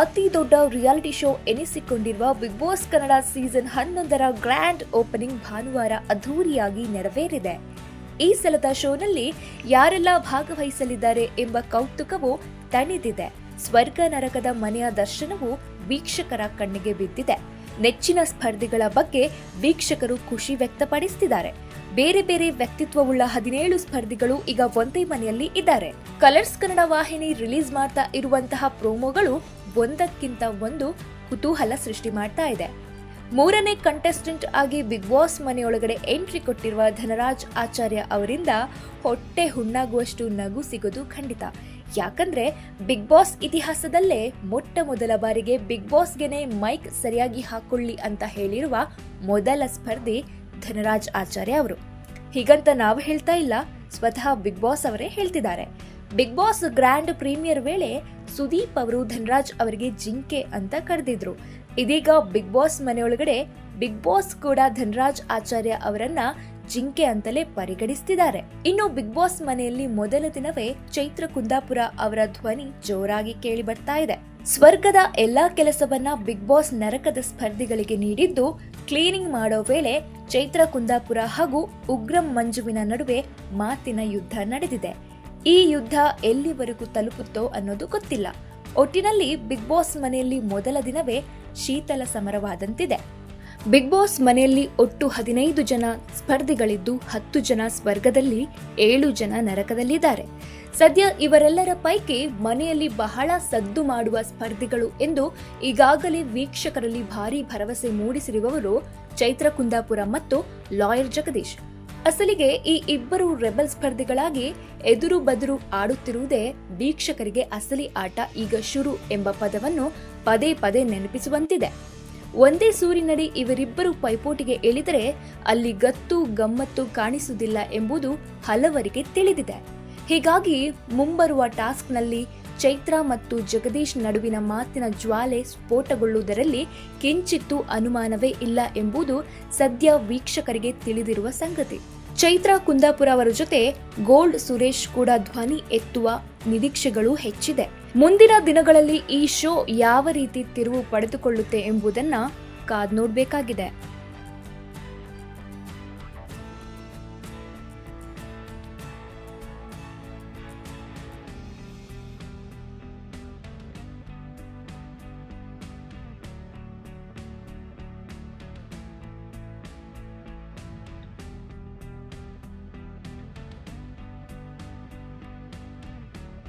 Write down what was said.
ಅತಿ ದೊಡ್ಡ reality show ಎನಿಸಿಕೊಂಡಿರುವ ಬಿಗ್ ಬಾಸ್ ಕನ್ನಡ ಸೀಸನ್ ಹನ್ನೊಂದರ ಗ್ರ್ಯಾಂಡ್ ಓಪನಿಂಗ್ ಭಾನುವಾರ ಅದ್ಧೂರಿಯಾಗಿ ನೆರವೇರಿದೆ. ಈ ಸಲದ ಶೋನಲ್ಲಿ ಯಾರೆಲ್ಲ ಭಾಗವಹಿಸಲಿದ್ದಾರೆ ಎಂಬ ಕೌತುಕವು ತಣಿದಿದೆ. ಸ್ವರ್ಗ ನರಕದ ಮನೆಯ ದರ್ಶನವು ವೀಕ್ಷಕರ ಕಣ್ಣಿಗೆ ಬಿದ್ದಿದೆ. ನೆಚ್ಚಿನ ಸ್ಪರ್ಧಿಗಳ ಬಗ್ಗೆ ವೀಕ್ಷಕರು ಖುಷಿ ವ್ಯಕ್ತಪಡಿಸುತ್ತಿದ್ದಾರೆ ಬೇರೆ ಬೇರೆ ವ್ಯಕ್ತಿತ್ವವುಳ್ಳ ಹದಿನೇಳು ಸ್ಪರ್ಧಿಗಳು ಈಗ ಒಂದೇ ಮನೆಯಲ್ಲಿ ಇದ್ದಾರೆ. ಕಲರ್ಸ್ ಕನ್ನಡ ವಾಹಿನಿ ರಿಲೀಸ್ ಮಾಡ್ತಾ ಇರುವಂತಹ ಪ್ರೋಮೋಗಳು ಒಂದಕ್ಕಿಂತ ಒಂದು ಕುತೂಹಲ ಸೃಷ್ಟಿ ಮಾಡ್ತಾ ಇದೆ. ಮೂರನೇ ಕಂಟೆಸ್ಟೆಂಟ್ ಆಗಿ ಬಿಗ್ ಬಾಸ್ ಮನೆಯೊಳಗಡೆ ಎಂಟ್ರಿ ಕೊಟ್ಟಿರುವ ಧನರಾಜ್ ಆಚಾರ್ಯ ಅವರಿಂದ ಹೊಟ್ಟೆ ಹುಣ್ಣಾಗುವಷ್ಟು ನಗು ಸಿಗೋದು ಖಂಡಿತ. ಯಾಕಂದ್ರೆ ಬಿಗ್ ಬಾಸ್ ಇತಿಹಾಸದಲ್ಲೇ ಮೊಟ್ಟ ಮೊದಲ ಬಾರಿಗೆ ಬಿಗ್ ಬಾಸ್ಗೆನೆ ಮೈಕ್ ಸರಿಯಾಗಿ ಹಾಕೊಳ್ಳಿ ಅಂತ ಹೇಳಿರುವ ಮೊದಲ ಸ್ಪರ್ಧಿ ಧನರಾಜ್ ಆಚಾರ್ಯ ಅವರು. ಹೀಗಂತ ನಾವು ಹೇಳ್ತಾ ಇಲ್ಲ, ಸ್ವತಃ ಬಿಗ್ ಬಾಸ್ ಅವರೇ ಹೇಳ್ತಿದ್ದಾರೆ. ಬಿಗ್ ಬಾಸ್ ಗ್ರ್ಯಾಂಡ್ ಪ್ರೀಮಿಯರ್ ವೇಳೆ ಸುದೀಪ್ ಅವರು ಧನರಾಜ್ ಅವರಿಗೆ ಜಿಂಕೆ ಅಂತ ಕರೆದಿದ್ರು. ಇದೀಗ ಬಿಗ್ ಬಾಸ್ ಮನೆಯೊಳಗಡೆ ಬಿಗ್ ಬಾಸ್ ಕೂಡ ಧನರಾಜ್ ಆಚಾರ್ಯ ಅವರನ್ನ ಜಿಂಕೆ ಅಂತಲೇ ಪರಿಗಣಿಸ್ತಿದ್ದಾರೆ. ಇನ್ನು ಬಿಗ್ ಬಾಸ್ ಮನೆಯಲ್ಲಿ ಮೊದಲ ದಿನವೇ ಚೈತ್ರ ಕುಂದಾಪುರ ಅವರ ಧ್ವನಿ ಜೋರಾಗಿ ಕೇಳಿ ಬರ್ತಾ ಇದೆ. ಸ್ವರ್ಗದ ಎಲ್ಲಾ ಕೆಲಸವನ್ನ ಬಿಗ್ ಬಾಸ್ ನರಕದ ಸ್ಪರ್ಧಿಗಳಿಗೆ ನೀಡಿದ್ದು ಕ್ಲೀನಿಂಗ್ ಮಾಡೋ ವೇಳೆ ಚೈತ್ರ ಕುಂದಾಪುರ ಹಾಗೂ ಉಗ್ರಂ ಮಂಜುವಿನ ನಡುವೆ ಮಾತಿನ ಯುದ್ಧ ನಡೆದಿದೆ. ಈ ಯುದ್ಧ ಎಲ್ಲಿವರೆಗೂ ತಲುಪುತ್ತೋ ಅನ್ನೋದು ಗೊತ್ತಿಲ್ಲ. ಒಟ್ಟಿನಲ್ಲಿ ಬಿಗ್ ಬಾಸ್ ಮನೆಯಲ್ಲಿ ಮೊದಲ ದಿನವೇ ಶೀತಲ ಸಮರವಾದಂತಿದೆ. ಬಿಗ್ ಬಾಸ್ ಮನೆಯಲ್ಲಿ ಒಟ್ಟು ಹದಿನೈದು ಜನ ಸ್ಪರ್ಧಿಗಳಿದ್ದು ಹತ್ತು ಜನ ಸ್ವರ್ಗದಲ್ಲಿ, ಏಳು ಜನ ನರಕದಲ್ಲಿದ್ದಾರೆ. ಸದ್ಯ ಇವರೆಲ್ಲರ ಪೈಕಿ ಮನೆಯಲ್ಲಿ ಬಹಳ ಸದ್ದು ಮಾಡುವ ಸ್ಪರ್ಧಿಗಳು ಎಂದು ಈಗಾಗಲೇ ವೀಕ್ಷಕರಲ್ಲಿ ಭಾರೀ ಭರವಸೆ ಮೂಡಿಸಿರುವವರು ಚೈತ್ರ ಕುಂದಾಪುರ ಮತ್ತು ಲಾಯರ್ ಜಗದೀಶ್. ಅಸಲಿಗೆ ಈ ಇಬ್ಬರು ರೆಬಲ್ ಸ್ಪರ್ಧಿಗಳಾಗಿ ಎದುರು ಬದುರು ಆಡುತ್ತಿರುವುದೇ ವೀಕ್ಷಕರಿಗೆ ಅಸಲಿ ಆಟ ಈಗ ಶುರು ಎಂಬ ಪದವನ್ನು ಪದೇ ಪದೇ ನೆನಪಿಸುವಂತಿದೆ. ಒಂದೇ ಸೂರಿನಡಿ ಇವರಿಬ್ಬರು ಪೈಪೋಟಿಗೆ ಇಳಿದರೆ ಅಲ್ಲಿ ಗತ್ತು ಗಮ್ಮತ್ತು ಕಾಣಿಸುವುದಿಲ್ಲ ಎಂಬುದು ಹಲವರಿಗೆ ತಿಳಿದಿದೆ. ಹೀಗಾಗಿ ಮುಂಬರುವ ಟಾಸ್ಕ್ನಲ್ಲಿ ಚೈತ್ರ ಮತ್ತು ಜಗದೀಶ್ ನಡುವಿನ ಮಾತಿನ ಜ್ವಾಲೆ ಸ್ಫೋಟಗೊಳ್ಳುವುದರಲ್ಲಿ ಕಿಂಚಿತ್ತೂ ಅನುಮಾನವೇ ಇಲ್ಲ ಎಂಬುದು ಸದ್ಯ ವೀಕ್ಷಕರಿಗೆ ತಿಳಿದಿರುವ ಸಂಗತಿ. ಚೈತ್ರ ಕುಂದಾಪುರ ಅವರ ಜೊತೆ ಗೋಲ್ಡ್ ಸುರೇಶ್ ಕೂಡ ಧ್ವನಿ ಎತ್ತುವ ನಿರೀಕ್ಷೆಗಳು ಹೆಚ್ಚಿದೆ. ಮುಂದಿನ ದಿನಗಳಲ್ಲಿ ಈ ಶೋ ಯಾವ ರೀತಿ ತಿರುವು ಪಡೆದುಕೊಳ್ಳುತ್ತೆ ಎಂಬುದನ್ನ ಕಾದ್ ನೋಡಬೇಕಾಗಿದೆ.